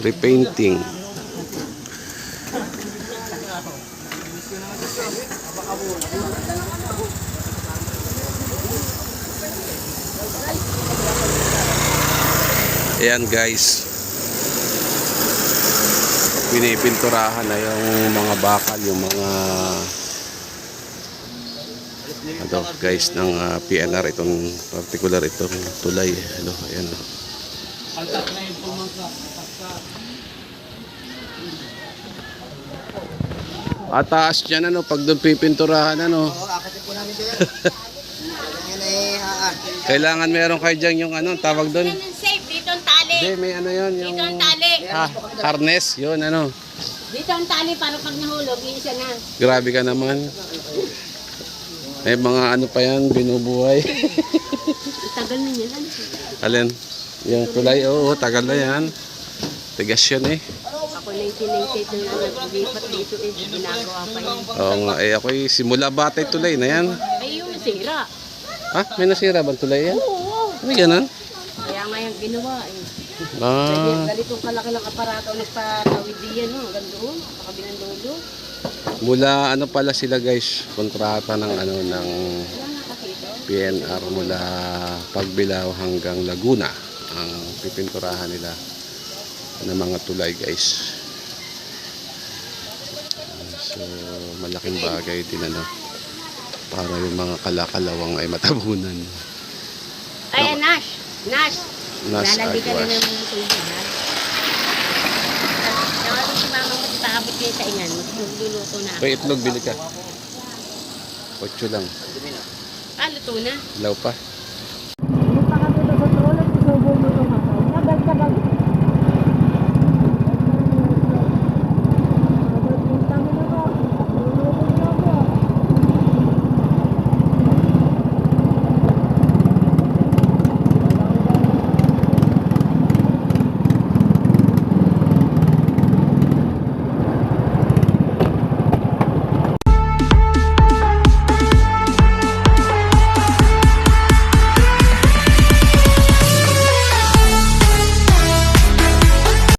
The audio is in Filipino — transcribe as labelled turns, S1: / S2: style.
S1: repainting. Ayan guys. Pinipinturahan na yung mga bakal, yung mga ano guys ng ah, PNR itong particular itong tulay. Ano, ayan. oh. At taas dyan ano, pag doon pipinturahan ano.
S2: Oo, akasin po namin sir. Yan haan.
S1: Kailangan meron kayo dyan yung ano, tawag doon.
S3: Safe. Dito ang tali.
S1: Hindi, may ano yun, yung
S3: Dito ang tali.
S1: ah, harness, yun ano.
S3: Dito ang tali para pag nahulog, isa na.
S1: Grabe ka naman. May mga ano pa yan, binubuhay.
S3: Itagal na yan. ano?
S1: Alin? Yung tulay, oo, tagal na yan. Tigas yun eh.
S3: Ako 1998 na naglipat dito eh. Ginagawa pa yun.
S1: Oo nga, eh ako'y simula batay tulay na yan.
S3: Ay, yung nasira.
S1: Ha? May nasira bang tulay yan?
S3: Oo.
S1: May ganun?
S3: Kaya nga yung ginawa eh.
S1: Ah,
S3: Ganyan, ganitong kalaki ng aparato nagpatawid diyan, no? Hanggang doon, sa kabilang dulo.
S1: mula ano pala sila guys, kontrata ng ano ng. PNR mula Pagbilao hanggang Laguna ang pipinturahan nila ng mga tulay guys. So malaking bagay din ano para yung mga kalakalawang ay matabunan.
S3: Ay, Nash! Nash!
S1: Nash
S3: Lalandi ka na ng tubig, ha? Tawagin si mama mo, paabot kayo sa ingan. Magluluto na ako.
S1: May itlog bili ka. Ocho lang.
S3: Ah, luto na.
S1: Ilaw pa.